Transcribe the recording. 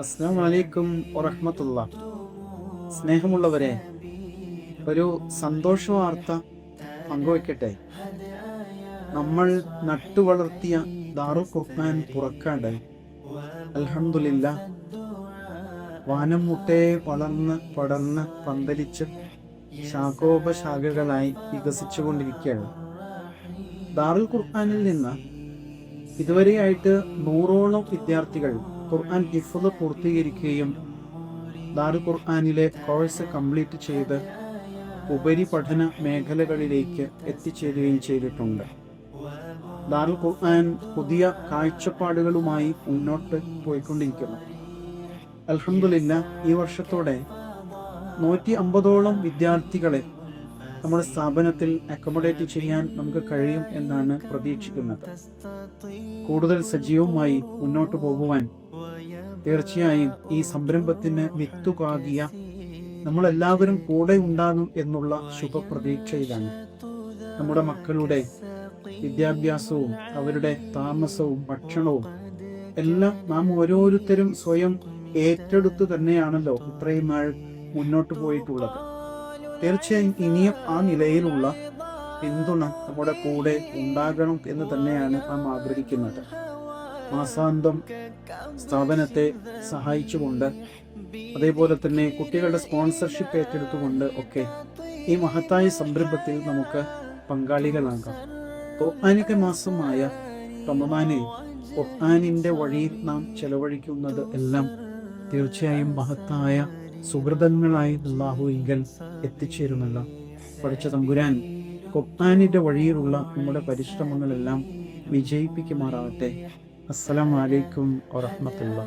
അസ്സാം വലൈക്കും വറഹമത്തുള്ള. സ്നേഹമുള്ളവരെ ഒരു സന്തോഷ വാർത്ത പങ്കുവയ്ക്കട്ടെ. നമ്മൾ നട്ടുവളർത്തിയ ദാറു ഖുർആൻ പുറക്കാണ്ട് അൽഹംദുലില്ല വാനം മുട്ടേ വളർന്ന് പടർന്ന് പന്തലിച്ച് ശാഖോപശാഖകളായി വികസിച്ചുകൊണ്ടിരിക്കുകയാണ്. ദാറുൽ ഖുർആനിൽ നിന്ന് ഇതുവരെയായിട്ട് നൂറോളം വിദ്യാർത്ഥികൾ ഖുർആൻ ഹിഫ്ള് പൂർത്തീകരിക്കുകയും ദാറു ഖുർആാനിലെ കോഴ്സ് കംപ്ലീറ്റ് ചെയ്ത് ഉപരിപഠന മേഖലകളിലേക്ക് എത്തിച്ചേരുകയും ചെയ്തിട്ടുണ്ട്. ദാറുൽ ഖുർആൻ പുതിയ കാഴ്ചപ്പാടുകളുമായി മുന്നോട്ട് പോയിക്കൊണ്ടിരിക്കുന്നു. അലഹമില്ല ഈ വർഷത്തോടെ നൂറ്റി അമ്പതോളം വിദ്യാർത്ഥികളെ നമ്മുടെ സ്ഥാപനത്തിൽ അക്കോമഡേറ്റ് ചെയ്യാൻ നമുക്ക് കഴിയും എന്നാണ് പ്രതീക്ഷിക്കുന്നത്. കൂടുതൽ സജീവമായി മുന്നോട്ട് പോകുവാൻ തീർച്ചയായും ഈ സംരംഭത്തിന് വിത്തുകാകിയ നമ്മളെല്ലാവരും കൂടെ ഉണ്ടാകും എന്നുള്ള ശുഭപ്രതീക്ഷയിലാണ്. നമ്മുടെ മക്കളുടെ വിദ്യാഭ്യാസവും അവരുടെ താമസവും ഭക്ഷണവും എല്ലാം നാം ഓരോരുത്തരും സ്വയം ഏറ്റെടുത്തു തന്നെയാണല്ലോ ഇത്രയും നാൾ മുന്നോട്ട് പോയിട്ടുള്ളത്. തീർച്ചയായും ഇനിയും ആ നിലയിലുള്ള പിന്തുണ നമ്മുടെ കൂടെ ഉണ്ടാകണം എന്ന് തന്നെയാണ് നാം ആഗ്രഹിക്കുന്നത്. മാസാന്തം സ്ഥാപനത്തെ സഹായിച്ചുകൊണ്ട് അതേപോലെ തന്നെ കുട്ടികളുടെ സ്പോൺസർഷിപ്പ് ഏറ്റെടുത്തുകൊണ്ട് ഒക്കെ ഈ മഹത്തായ സംരംഭത്തിൽ നമുക്ക് പങ്കാളികളാകാം. ഖുർആാനിക മാസമായ റമദാനിൽ ഖുർആാനിന്റെ വഴിയിൽ നാം ചെലവഴിക്കുന്നത് എല്ലാം തീർച്ചയായും മഹത്തായ സുഹൃതങ്ങളായി അള്ളാഹുവിങ്കൽ എത്തിച്ചേരുമല്ല പഠിച്ച തമ്പുരാൻ കൊപ്താനിന്റെ വഴിയിലുള്ള നമ്മുടെ പരിശ്രമങ്ങളെല്ലാം വിജയിപ്പിക്കുമാറാവട്ടെ അസ്സലാം വലൈക്കും വറഹമത്തുള്ള